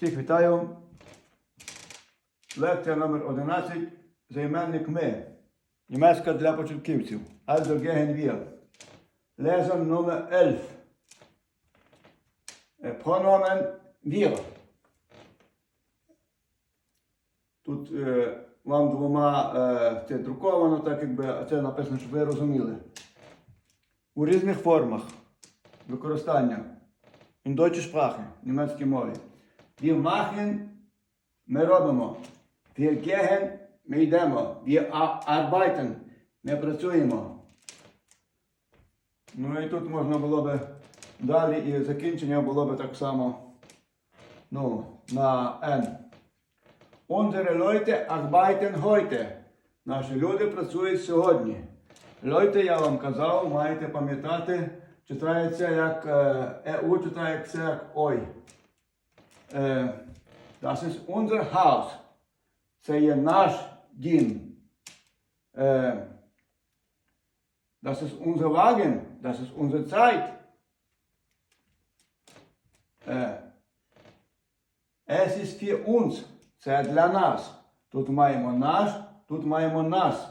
Всіх вітаю. Лекція номер 11. Займенник ми. Німецька для початківців. Also gehen wir. Номер 11. Е, Pronomen wir. Тут е, вам двома е, це друковано, так якби це написано, щоб ви розуміли. У різних формах використання. In deutsche Sprache, німецькій мові. Wir machen, ми робимо. Wir gehen, ми йдемо. Wir arbeiten, ми працюємо. Ну і тут можна було би далі і закінчення було би так само ну, на N. Unsere Leute arbeiten heute. Наші люди працюють сьогодні. Leute, я вам казав, маєте пам'ятати, читається як ЕУ, читається як ой. Е, Das ist unser Haus. Це є наш дім. Е, Das ist unser Wagen. Das ist unsere Zeit. Е, Es ist für uns. Це для нас. Тут маємо наш, тут маємо нас.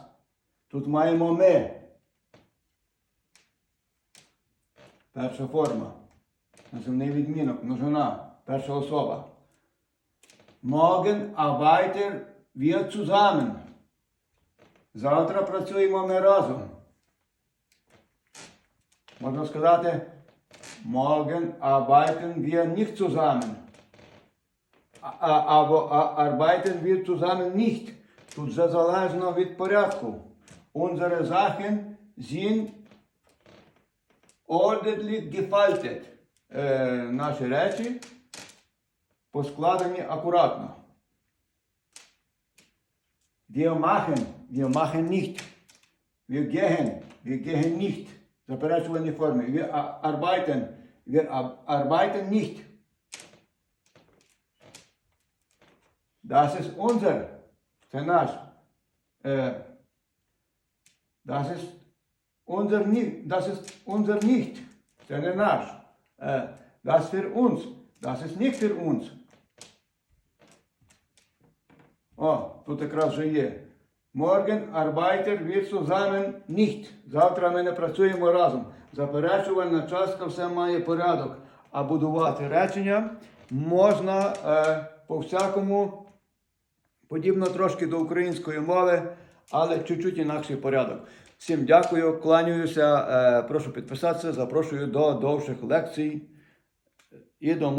Тут маємо ми. Перша форма. Називний відмінок, множина, перша особа. Morgen arbeiten wir zusammen. Завтра працюємо ми разом. Можна сказати, morgen arbeiten wir nicht zusammen. Або arbeiten wir zusammen nicht. Тут вже залежно від порядку. Unsere Sachen sind ordentlich gefaltet. Е, наші речі поскладені акуратно. Wir machen, wir machen nicht. Wir gehen, wir gehen nicht. Заперечувальні форми. Wir a- arbeiten, wir a- arbeiten nicht. Das ist unser. Це наш. Е, das ist unser nicht. Das ist unser nicht. Це не наш. Е, das für uns. Das ist nicht für uns. О, тут якраз вже є. Morgen arbeiten wir zusammen nicht. Завтра ми не працюємо разом. Заперечувальна частка все має порядок. А будувати речення можна е, по-всякому, подібно трошки до української мови, але чуть-чуть інакший порядок. Всім дякую, кланяюся, е, прошу підписатися, запрошую до довших лекцій і до